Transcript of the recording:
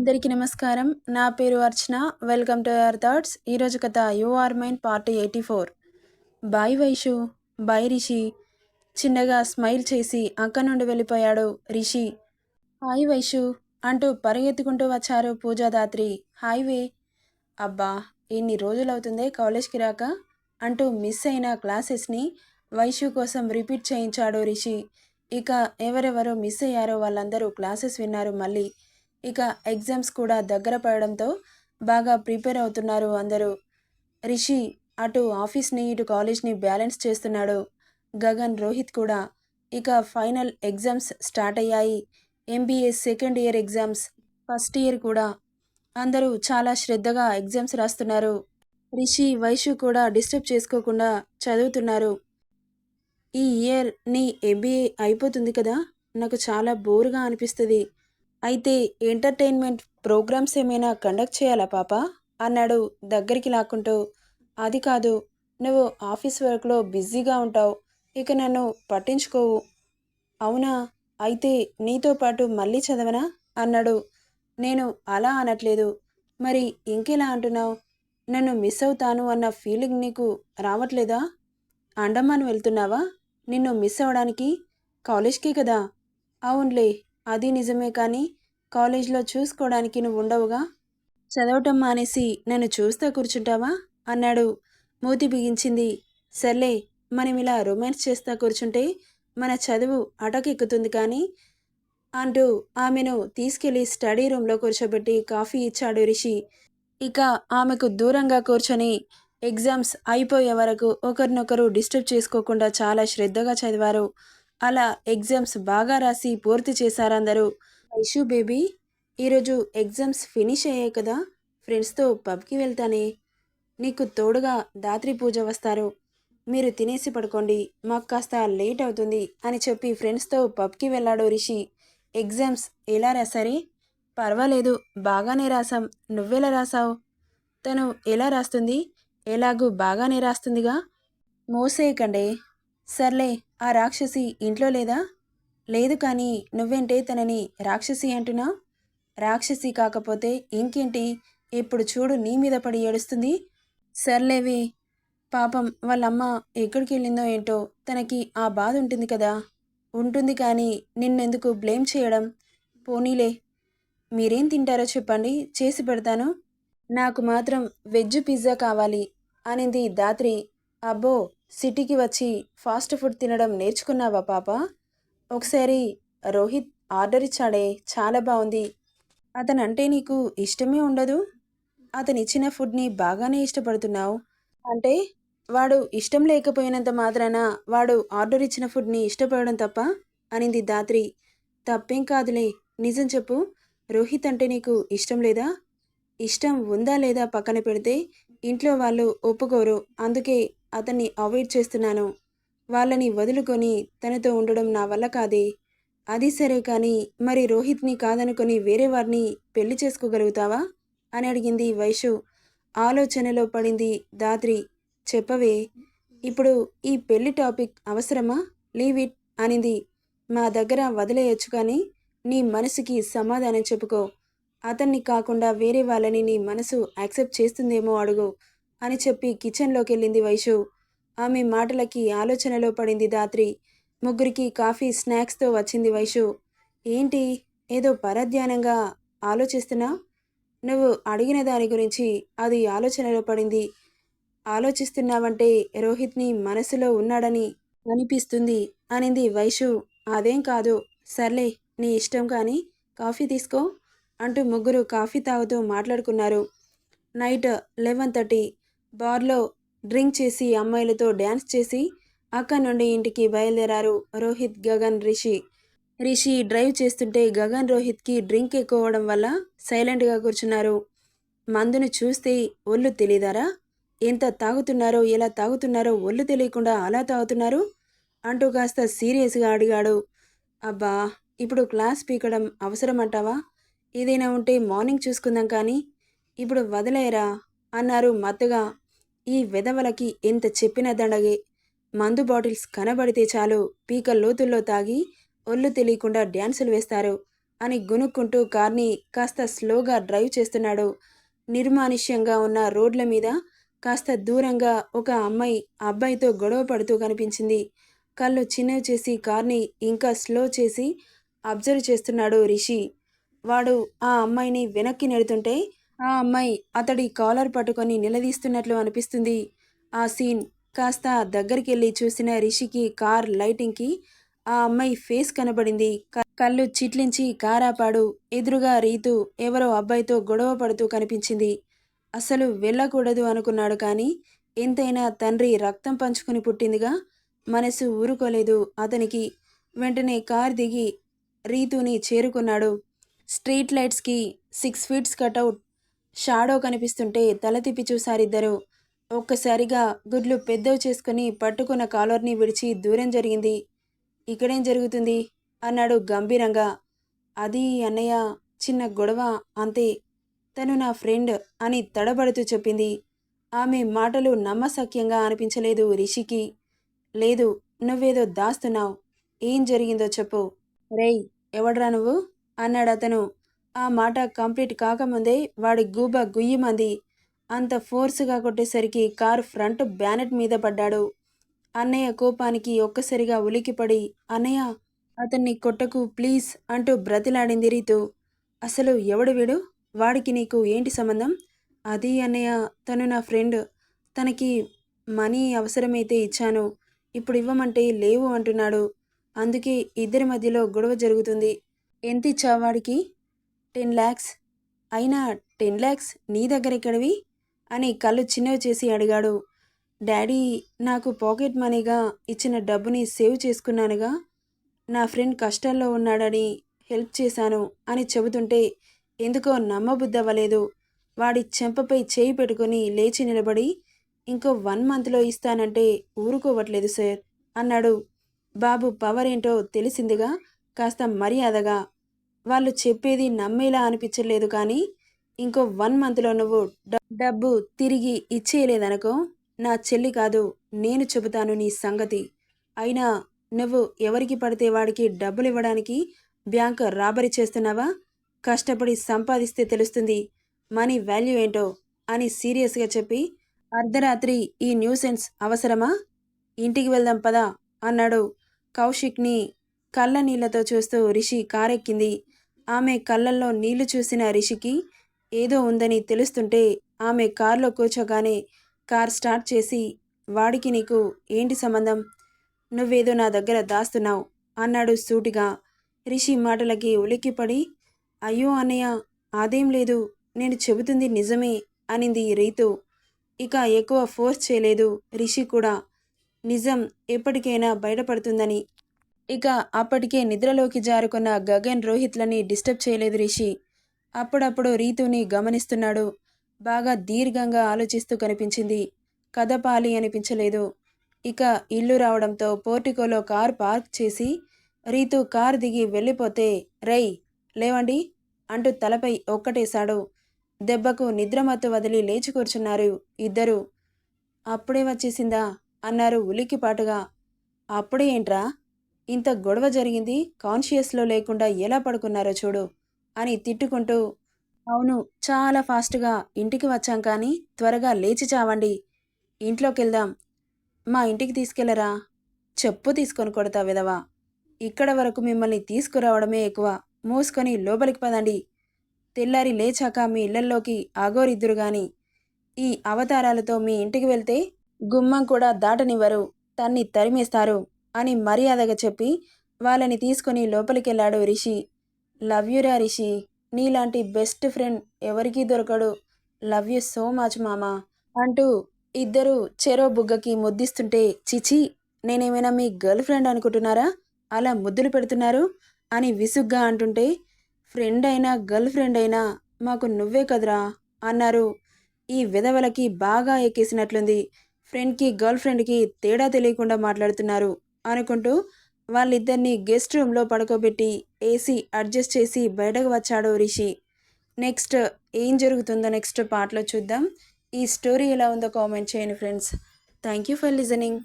అందరికీ నమస్కారం. నా పేరు Archana. Welcome to our thoughts. ఈరోజు కథ you are mine part eighty four. Bye Vaishu. Bye Rishi. చిన్నగా స్మైల్ చేసి అక్క నుండి వెళ్ళిపోయాడు రిషి. హాయ్ వైషు అంటూ పరిగెత్తుకుంటూ వచ్చారు పూజాదాత్రి. హాయ్ వే. అబ్బా ఎన్ని రోజులు అవుతుందే కాలేజ్కి రాక అంటూ మిస్ అయిన క్లాసెస్ని వైషు కోసం రిపీట్ చేయించాడు రిషి. ఇక ఎవరెవరో మిస్ అయ్యారో వాళ్ళందరూ క్లాసెస్ విన్నారు మళ్ళీ. ఇక ఎగ్జామ్స్ కూడా దగ్గర పడడంతో బాగా ప్రిపేర్ అవుతున్నారు అందరూ. రిషి అటు ఆఫీస్ని ఇటు కాలేజ్ని బ్యాలెన్స్ చేస్తున్నాడు. గగన్ రోహిత్ కూడా ఇక ఫైనల్ ఎగ్జామ్స్ స్టార్ట్ అయ్యాయి. MBA second year exams first year కూడా. అందరూ చాలా శ్రద్ధగా ఎగ్జామ్స్ రాస్తున్నారు. రిషి వైషు కూడా డిస్టర్బ్ చేసుకోకుండా చదువుతున్నారు. ఈ ఇయర్ నీ ఎంబీఏ అయిపోతుంది కదా? నాకు చాలా బోరుగా అనిపిస్తుంది. అయితే ఎంటర్టైన్మెంట్ ప్రోగ్రామ్స్ ఏమైనా కండక్ట్ చేయాలా పాప? అన్నాడు దగ్గరికి లాక్కుంటూ. అది కాదు నువ్వు ఆఫీస్ వర్క్లో బిజీగా ఉంటావు ఇక నన్ను పట్టించుకోవు. అవునా? అయితే నీతో పాటు మళ్ళీ చదవనా? అన్నాడు. నేను అలా అనట్లేదు. మరి ఇంకెలా అంటున్నావు? నన్ను మిస్ అవుతాను అన్న ఫీలింగ్ నీకు రావట్లేదా? అండమాన్ వెళ్తున్నావా? నిన్ను మిస్ అవ్వడానికి కాలేజ్కి కదా? అవునులే అది నిజమే కానీ కాలేజ్లో చూసుకోవడానికి నువ్వు ఉండవుగా చదవటం మానేసి నన్ను చూస్తూ కూర్చుంటావా? అన్నాడు. మూతి బిగించింది. సర్లే మనం ఇలా రొమాన్స్ చేస్తా కూర్చుంటే మన చదువు అటకెక్కుతుంది కానీ? అంటూ ఆమెను తీసుకెళ్ళి స్టడీ రూమ్లో కూర్చోబెట్టి కాఫీ ఇచ్చాడు రిషి. ఇక ఆమెకు దూరంగా కూర్చొని ఎగ్జామ్స్ అయిపోయే వరకు ఒకరినొకరు డిస్టర్బ్ చేసుకోకుండా చాలా శ్రద్ధగా చదివారు. అలా ఎగ్జామ్స్ బాగా రాసి పూర్తి చేశారందరూ. ఐషు బేబీ ఈరోజు ఎగ్జామ్స్ ఫినిష్ అయ్యాయి కదా ఫ్రెండ్స్తో పబ్కి వెళ్తానే. నీకు తోడుగా దాత్రి పూజ వస్తారు. మీరు తినేసి పడుకోండి మాకు కాస్త లేట్ అవుతుంది అని చెప్పి ఫ్రెండ్స్తో పబ్కి వెళ్ళాడు రిషి. ఎగ్జామ్స్ ఎలా రాశారే? పర్వాలేదు బాగానే రాసాం నువ్వెలా రాసావు తను ఎలా రాస్తుంది? ఎలాగూ బాగానే రాస్తుందిగా? మోసేయకండే. సర్లే ఆ రాక్షసి ఇంట్లో లేదా? లేదు కానీ నువ్వేంటే తనని రాక్షసి అంటున్నా? రాక్షసి కాకపోతే ఇంకేంటి? ఇప్పుడు చూడు నీ మీద పడి ఏడుస్తుంది. సర్లేవి పాపం వాళ్ళమ్మ ఎక్కడికి వెళ్ళిందో ఏంటో తనకి ఆ బాధ ఉంటుంది కదా. ఉంటుంది కానీ నిన్నెందుకు బ్లేమ్ చేయడం? పోనీలే. మీరేం తింటారో చెప్పండి. చేసి పెడతాను. నాకు మాత్రం వెజ్ పిజ్జా కావాలి అనింది దాత్రి అబ్బో సిటీకి వచ్చి ఫాస్ట్ ఫుడ్ తినడం నేర్చుకున్నావా పాప? ఒకసారి రోహిత్ ఆర్డర్ ఇచ్చాడే చాలా బాగుంది అతనంటే నీకు ఇష్టమే ఉండదు? అతను ఇచ్చిన ఫుడ్ని బాగానే ఇష్టపడుతున్నావు. అంటే వాడు ఇష్టం లేకపోయినంత మాత్రాన వాడు ఆర్డర్ ఇచ్చిన ఫుడ్ని ఇష్టపడడం తప్ప? అనింది దాత్రి. తప్పేం కాదులే నిజం చెప్పు. రోహిత్ అంటే నీకు ఇష్టం లేదా? ఇష్టం ఉందా లేదా పక్కన పెడితే ఇంట్లో వాళ్ళు ఒప్పుకోరు. అందుకే అతన్ని అవాయిడ్ చేస్తున్నాను. వాళ్ళని వదులుకొని తనతో ఉండడం నా వల్ల కాదే. అది సరే కానీ మరి రోహిత్ని కాదనుకొని వేరే వారిని పెళ్ళి చేసుకోగలుగుతావా? అని అడిగింది వైషు. ఆలోచనలో పడింది దాత్రి చెప్పవే ఇప్పుడు ఈ పెళ్ళి టాపిక్ అవసరమా? లీవ్ ఇట్ అనింది. మా దగ్గర వదిలేయచ్చు కానీ నీ మనసుకి సమాధానం చెప్పుకో. అతన్ని కాకుండా వేరే వాళ్ళని నీ మనసు యాక్సెప్ట్ చేస్తుందేమో అడుగు అని చెప్పి కిచెన్లోకి వెళ్ళింది వైషు. ఆమె మాటలకి ఆలోచనలో పడింది దాత్రి. ముగ్గురికి కాఫీ స్నాక్స్తో వచ్చింది వైషు. ఏంటి? ఏదో పరధ్యానంగా ఆలోచిస్తున్నా? నువ్వు అడిగిన దాని గురించి అది ఆలోచనలో పడింది. ఆలోచిస్తున్నావంటే రోహిత్ని మనసులో ఉన్నాడని అనిపిస్తుంది అనింది వైషు. అదేం కాదు. సర్లే నీ ఇష్టం కానీ కాఫీ తీసుకో అంటూ ముగ్గురు కాఫీ తాగుతూ మాట్లాడుకున్నారు. Night eleven thirty. బార్లో డ్రింక్ చేసి అమ్మాయిలతో డ్యాన్స్ చేసి అక్కడి నుండి ఇంటికి బయలుదేరారు రోహిత్ గగన్ రిషి. రిషి డ్రైవ్ చేస్తుంటే గగన్ రోహిత్కి డ్రింక్ ఎక్కువ వల్ల సైలెంట్గా కూర్చున్నారు. మందును చూస్తే ఒళ్ళు తెలియదారా ఎంత తాగుతున్నారో ఎలా తాగుతున్నారో ఒళ్ళు తెలియకుండా అలా తాగుతున్నారు అంటూ కాస్త సీరియస్గా అడిగాడు. అబ్బా ఇప్పుడు క్లాస్ పీకడం అవసరమంటావా? ఏదైనా ఉంటే మార్నింగ్ చూసుకుందాం కానీ ఇప్పుడు వదిలేయరా అన్నారు మత్తుగా. ఈ వెధవలకి ఎంత చెప్పిన దండగే మందు బాటిల్స్ కనబడితే చాలు పీక లోతుల్లో తాగి ఒళ్ళు తెలియకుండా డ్యాన్సులు వేస్తారు అని గునుక్కుంటూ కార్ని కాస్త స్లోగా డ్రైవ్ చేస్తున్నాడు. నిర్మానుష్యంగా ఉన్న రోడ్ల మీద కాస్త దూరంగా ఒక అమ్మాయి అబ్బాయితో గొడవ పడుతూ కనిపించింది. కళ్ళు చిన్నవి చేసి కార్ని ఇంకా స్లో చేసి అబ్జర్వ్ చేస్తున్నాడు రిషి. వాడు ఆ అమ్మాయిని వెనక్కి నెడుతుంటే ఆ అమ్మాయి అతడి కాలర్ పట్టుకొని నిలదీస్తున్నట్లు అనిపిస్తుంది. ఆ సీన్ కాస్త దగ్గరికి వెళ్ళి చూసిన రిషికి కార్ లైటింగ్కి ఆ అమ్మాయి ఫేస్ కనబడింది. కళ్ళు చిట్లించి కారాపాడు. ఎదురుగా రీతు ఎవరో అబ్బాయితో గొడవ పడుతూ కనిపించింది. అసలు వెళ్ళకూడదు అనుకున్నాడు కానీ ఎంతైనా తండ్రి రక్తం పంచుకుని పుట్టిందిగా మనసు ఊరుకోలేదు. అతనికి వెంటనే కార్ దిగి రీతుని చేరుకున్నాడు. స్ట్రీట్ లైట్స్కి సిక్స్ ఫీట్స్ కటౌట్ షాడో కనిపిస్తుంటే తల తిప్పి చూసారిద్దరు ఒక్కసారిగా గుడ్లు పెద్దవి చేసుకుని పట్టుకున్న కాలర్ని విడిచి దూరం జరిగింది. ఇక్కడేం జరుగుతుంది? అన్నాడు గంభీరంగా. అది అన్నయ్య చిన్న గొడవ అంతే. తను నా ఫ్రెండ్ అని తడబడుతూ చెప్పింది. ఆమె మాటలు నమ్మసక్యంగా అనిపించలేదు రిషికి. లేదు నువ్వేదో దాస్తున్నావు. ఏం జరిగిందో చెప్పు. రేయ్ ఎవడ్రా నువ్వు? అన్నాడు అతను. ఆ మాట కంప్లీట్ కాకముందే వాడి గూబ గుయ్యమంది అంత ఫోర్స్గా కొట్టేసరికి కారు ఫ్రంట్ బ్యానెట్ మీద పడ్డాడు. అన్నయ్య కోపానికి ఒక్కసారిగా ఉలికిపడి అన్నయ్య అతన్ని కొట్టకు ప్లీజ్ అంటూ బ్రతిలాడింది రీతు. అసలు ఎవడు వీడు? వాడికి నీకు ఏంటి సంబంధం? అది అన్నయ్య తను నా ఫ్రెండ్. తనకి మనీ అవసరమైతే ఇచ్చాను. ఇప్పుడు ఇవ్వమంటే లేవు అంటున్నాడు. అందుకే ఇద్దరి మధ్యలో గొడవ జరుగుతుంది. ఎంత ఇచ్చావాడికి టెన్ ల్యాక్స్ అయినా టెన్ ల్యాక్స్ నీ దగ్గర ఎక్కడివి అని కళ్ళు చిన్నవి చేసి అడిగాడు. డాడీ నాకు పాకెట్ మనీగా ఇచ్చిన డబ్బుని సేవ్ చేసుకున్నానుగా. నా ఫ్రెండ్ కష్టాల్లో ఉన్నాడని హెల్ప్ చేశాను అని చెబుతుంటే ఎందుకో నమ్మబుద్దవ్వలేదు వాడి చెంపపై చేయి పెట్టుకుని లేచి నిలబడి ఇంకో వన్ మంత్లో ఇస్తానంటే ఊరుకోవట్లేదు సార్ అన్నాడు. బాబు పవర్ ఏంటో తెలిసిందిగా కాస్త మర్యాదగా వాళ్ళు చెప్పేది నమ్మేలా అనిపించలేదు కానీ ఇంకో వన్ మంత్లో నువ్వు డబ్బు తిరిగి ఇచ్చేయలేదనుకో నా చెల్లి కాదు నేను చెబుతాను నీ సంగతి. అయినా నువ్వు ఎవరికి పడితే వాడికి డబ్బులు ఇవ్వడానికి బ్యాంక్ రాబరీ చేస్తున్నావా? కష్టపడి సంపాదిస్తే తెలుస్తుంది మనీ వాల్యూ ఏంటో అని సీరియస్గా చెప్పి అర్ధరాత్రి ఈ న్యూసెన్స్ అవసరమా? ఇంటికి వెళ్దాం పదా అన్నాడు కౌశిక్ని కళ్ళ నీళ్ళతో చూస్తూ రిషి కారెక్కింది. ఆమె కళ్ళల్లో నీళ్ళు చూసిన రిషికి ఏదో ఉందని తెలుస్తుంటే ఆమె కారులో కూర్చోగానే కార్ స్టార్ట్ చేసి వాడికి నీకు ఏంటి సంబంధం? నువ్వేదో నా దగ్గర దాస్తున్నావు అన్నాడు సూటిగా. రిషి మాటలకి ఉలిక్కిపడి అయ్యో అన్నయ్య అదేం లేదు నేను చెబుతుంది నిజమే అనింది రీతు. ఇక ఎక్కువ ఫోర్స్ చేయలేదు రిషి కూడా. నిజం ఎప్పటికైనా బయటపడుతుందని ఇక అప్పటికే నిద్రలోకి జారుకున్న గగన్ రోహిత్లని డిస్టర్బ్ చేయలేదు రిషి. అప్పుడప్పుడు రీతుని గమనిస్తున్నాడు. బాగా దీర్ఘంగా ఆలోచిస్తూ కనిపించింది. కదపాలి అనిపించలేదు. ఇక ఇల్లు రావడంతో పోర్టికోలో కార్ పార్క్ చేసి రీతు కార్ దిగి వెళ్ళిపోతే రై లేవండి అంటూ తలపై ఒక్కటేశాడు. దెబ్బకు నిద్రమత్తు వదిలి లేచి కూర్చున్నారు ఇద్దరు. అప్పుడే వచ్చేసిందా? అన్నారు ఉలిక్కిపాటుగా. అప్పుడే ఏంట్రా? ఇంత గొడవ జరిగింది కాన్షియస్లో లేకుండా ఎలా పడుకున్నారో చూడు అని తిట్టుకుంటూ అవును చాలా ఫాస్ట్గా ఇంటికి వచ్చాం కానీ త్వరగా లేచి చావండి ఇంట్లోకి వెళ్దాం మా ఇంటికి తీసుకెళ్ళరా చెప్పు తీసుకొని కొడతా విధవా ఇక్కడ వరకు మిమ్మల్ని తీసుకురావడమే ఎక్కువ మూసుకొని లోపలికి పదండి తెల్లారి లేచాక మీ ఇళ్ళల్లోకి ఆగోరిద్దురు గాని ఈ అవతారాలతో మీ ఇంటికి వెళ్తే గుమ్మం కూడా దాటనివ్వరు తన్ని తరిమేస్తారు అని మర్యాదగా చెప్పి వాళ్ళని తీసుకొని లోపలికెళ్ళాడు రిషి. లవ్ రా రిషి. నీలాంటి బెస్ట్ ఫ్రెండ్ ఎవరికీ దొరకడు. లవ్ యు సో మచ్ మామా అంటూ ఇద్దరు చెరో బుగ్గకి ముద్దిస్తుంటే చిచి నేనేమైనా మీ గర్ల్ ఫ్రెండ్ అనుకుంటున్నారా? అలా ముద్దులు పెడుతున్నారు? అని విసుగ్గా అంటుంటే ఫ్రెండ్ అయినా గర్ల్ ఫ్రెండ్ అయినా మాకు నువ్వే కదరా అన్నారు. ఈ విధవలకి బాగా ఎక్కేసినట్లుంది. ఫ్రెండ్కి గర్ల్ ఫ్రెండ్కి తేడా తెలియకుండా మాట్లాడుతున్నారు. అనుకుంటూ వాళ్ళిద్దరిని గెస్ట్ రూమ్లో పడుకోబెట్టి ఏసీ అడ్జస్ట్ చేసి బయటకు వచ్చాడు రిషి. నెక్స్ట్ ఏం జరుగుతుందో నెక్స్ట్ పార్ట్లో చూద్దాం. ఈ స్టోరీ ఎలా ఉందో కామెంట్ చేయండి friends. Thank you for listening.